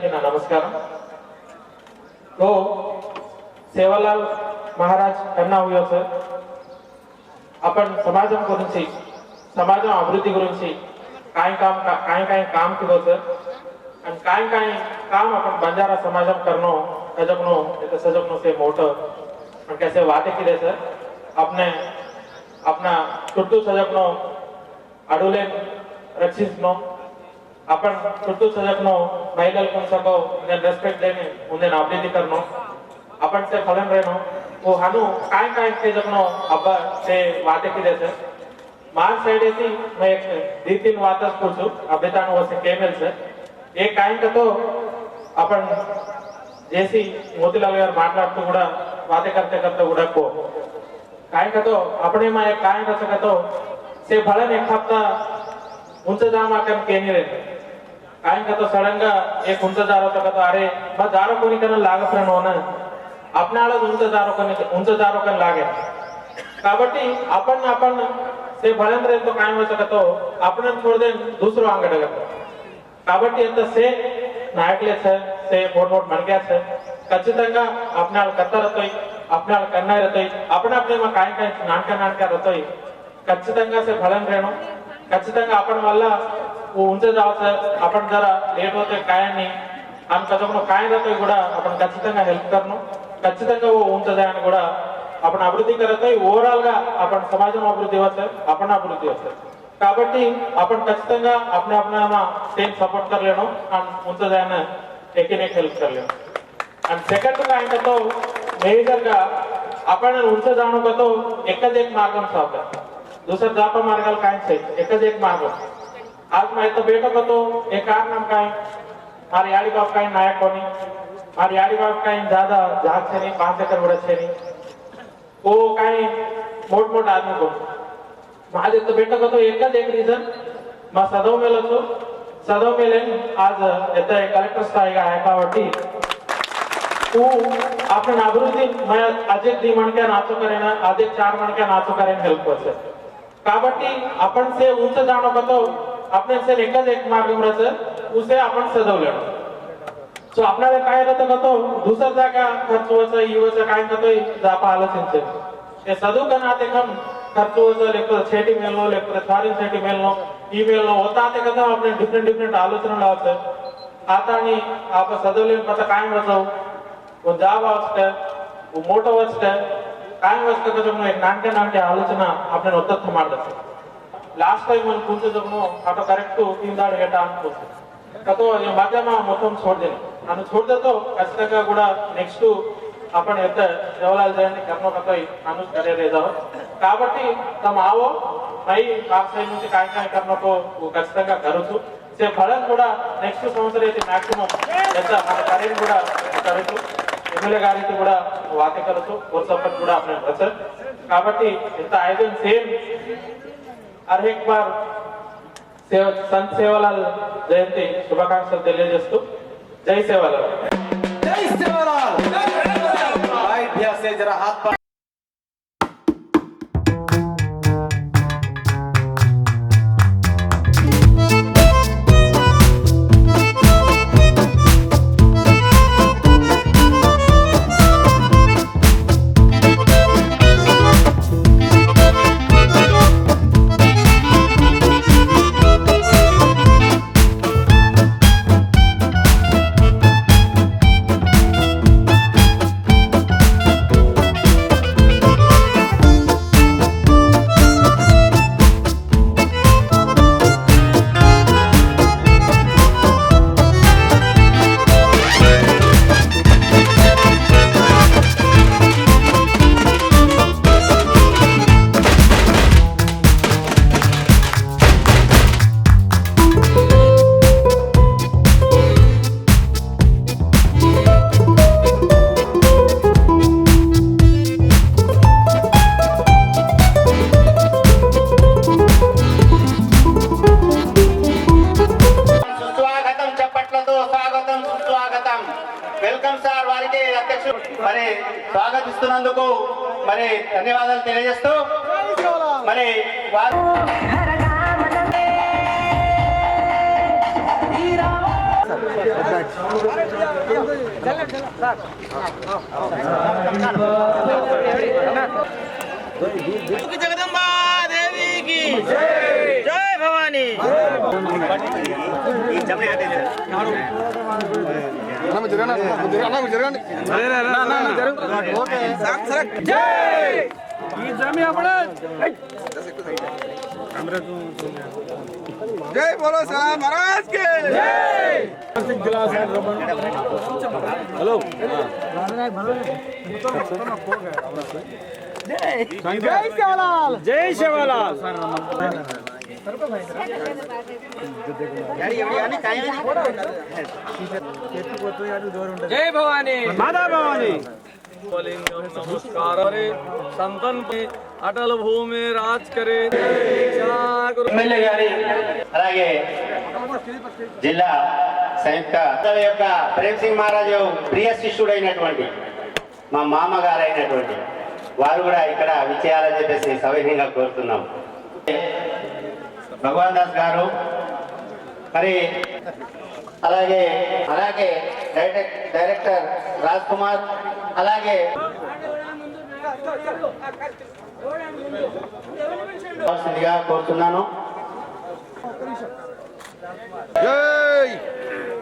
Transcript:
అందరికీ నా నమస్కారం. సో సేవలాల్ మహారాజ్ కన్నా ఉయో సార్. आपण సమాజం గురించి సమాజం అభివృద్ధి గురించి काय काम काय काय काम केलं होतं आणि काय काय काम आपण बंजारा समाजात करणं सजगणो त्याचं सजगणो से मोठं आणि त्याचे वादे केले सर आपने आपना చుట్టూ సజగ్నో అడులేన్ రక్షిస్తున్నాం आपण ಸುಟ್ಟು ಸಜಕ್ನೋ ಮೈಲಲ್ ಕುಂಸಕೋ ಉಂದೆನ್ ರೆಸ್ಪೆಕ್ಟ್ ದೇನಿ ಉಂದೆನ್ ಅಭಿವೃದ್ಧಿ ಕರ್ನೋ आपण ते फलन रेनो वो हो, हानु काय काय ते जगनो अब्बा ते वाते की देते मार साइड ऐसी मैं एक दी तीन वातस पूछू अभितान वो केमेल से एक काय का तो अपन जैसी मोतीलाल यार మాట్లాడుతూ కూడా వాతే करते करते కూడా को काय का तो अपने में काय का तो फलन एक हफ्ता ఉంచుదాం మాకు కేమీలేదు ఆయన కదా సడన్ గా ఏ ఉంచదారో కదా అరే మా దారో కొనికన్నా లాగపోయాను అన్న అప్నాలో ఉంచదారో కొని ఉంచదారో కానీ లాగే కాబట్టి आपण आपण ते भळण रे तो काय म्हणतो तो आपण थोडे दुसरो आंगड కాబట్టి ఎంత సే నాయకులే సార్ సే మోట్ మోట్ మనకే సార్ ఖచ్చితంగా అప్నాలు కత్త రతోయ్ అప్నాలు కన్నాయి రతోయ్ అప్పుడప్పుడే మా కాయ కాయ నానక నానక రతోయ్ ఖచ్చితంగా సే భళన్ రేణు ఖచ్చితంగా అప్పటి వల్ల ఉంటే అప్పటి ధర లేకపోతే కాయాన్ని ఆమె కథకుండా కాయలతో కూడా అప్పుడు ఖచ్చితంగా హెల్ప్ కర్ను ఖచ్చితంగా ఓ ఉంటుంది అని కూడా అప్పుడు అభివృద్ధి కరత ఓవరాల్గా అప్పుడు సమాజం అభివృద్ధి అవుతారు అప్పుడు అభివృద్ధి అవుతారు కాబట్టి అప్పుడు ఖచ్చితంగా అప్పుడు అప్పుడు సేమ్ సపోర్ట్ కర్లేను. అండ్ ఉంటుంది అని ఎక్కినే హెల్ప్ కర్లేను అండ్ సెకండ్ ఆయనతో మేజర్గా అప్పుడు ఉంచదానుకతో ఎక్కదేక్ మార్గం సాగుతారు दुसरं जात मार्गाला कायच आहे एकच एक मार्ग. आज माहिती बेटक होतो एक कारणाम काय? मार याडी बाप काय नायक कोणी? मार याडी बाप काय दादा झाक छे पाच एकर वडत छे ओ काय? मोठ आदमी कोण? माझे तर बेटक होतो एकच एक रिझन मग सदव मेल होतो सदव मेले आज येत आहे कलेक्टर का ऐका वाटी तू आपण अभिवृद्धी दी अजित दी म्हणक्या नाचो करेन अजित चार म्हणक्या नाचो करेन हेल्प करतो కాబట్టి आपण से उंच जाणं होतो आपण से एकच एक मार्ग मिळायचं उसे आपण सजवलं సో आपल्याला काय राहतं का तो दुसरा जागा खर्च व्हायचा युवाचा काय करतोय जापा ఆలోచించే ఏ చదువు కన్నా కం ఖర్చు వచ్చో లేకపోతే చేటి మేల్లో లేకపోతే ఫారిన్ చేటి మేల్లో ఈ మేల్లో होता కదా आपण डिफरंट डिफरंट आलोचना लावतं आता आणि आपण चदवलेलं पता काय वाचव वो जाब वाचतं वो मोठं वाचतं ಕಾಂಗ್ರೆಸ್ ನಾಟೆ ನಾಟೆ ಆಲೋಚನೆ ಅಪ್ಪ ಒತ್ತತ್ತು ಮಾಡಿದ್ರು ಲಾಸ್ಟ್ ಟೈಮ್ ಒಂದು ಕೂತಿದ್ರು ಆಟ ಕರೆಕ್ಟ್ ಕಿಂದಾಡು ಗೇಟ ಅನ್ಕೋತೀನಿ ಕಥೋ ಈ ಮಾಧ್ಯಮ ಮೊತ್ತ ಸೋಡ್ದೇನೆ ನಾನು ಸೋಡ್ದೋ ಖಚಿతంగా ಕೂಡ నెక్స్ట్ అప్పుడు ఎంత దేవాలయాలు చేయండి కర్ణకతో నన్ను కరేదేదో కాబట్టి తమ ఆవో పై కాకసాయి నుంచి కాకినాడ కర్ణకు ఖచ్చితంగా కరుచు సే ఫలం కూడా నెక్స్ట్ సంవత్సరం అయితే మ్యాక్సిమం ఎంత మన కరీర్ కూడా కరుచు ఎమ్మెల్యే గారికి కూడా వాటికలతో కోర్సప్పని కూడా అప్పుడు సార్? కాబట్టి ఇంత ఐదన్ సేమ్ అర్హేక్ బార్ సంత్ సేవలాల్ జయంతి శుభాకాంక్షలు తెలియజేస్తూ జై సేవలాల్. ముందుకు మరి ధన్యవాదాలు తెలియజేస్తూ మరి వారు జగదమ్మ జై బోలో సార్ మహారాజ్ కే హలో జై శివలాల్. జై శివలాల్. जय भवानी माता भवानी नमस्कार अरे संतन पे अटल भूमि राज करे चार ఎమ్మెల్యే గారి అలాగే జిల్లా సంయుక్త సంస్థల యొక్క ప్రేమ్ సింగ్ మహారాజు ప్రియ శిష్యుడైనటువంటి మా మామగారు అయినటువంటి వారు కూడా ఇక్కడ విచేయాలని చెప్పేసి సవినీయంగా కోరుతున్నాం భగవాన్ దాస్ గారు. మరి అలాగే అలాగే డైరెక్టర్ రాజ్ కుమార్ అలాగే కోరుతున్నాను.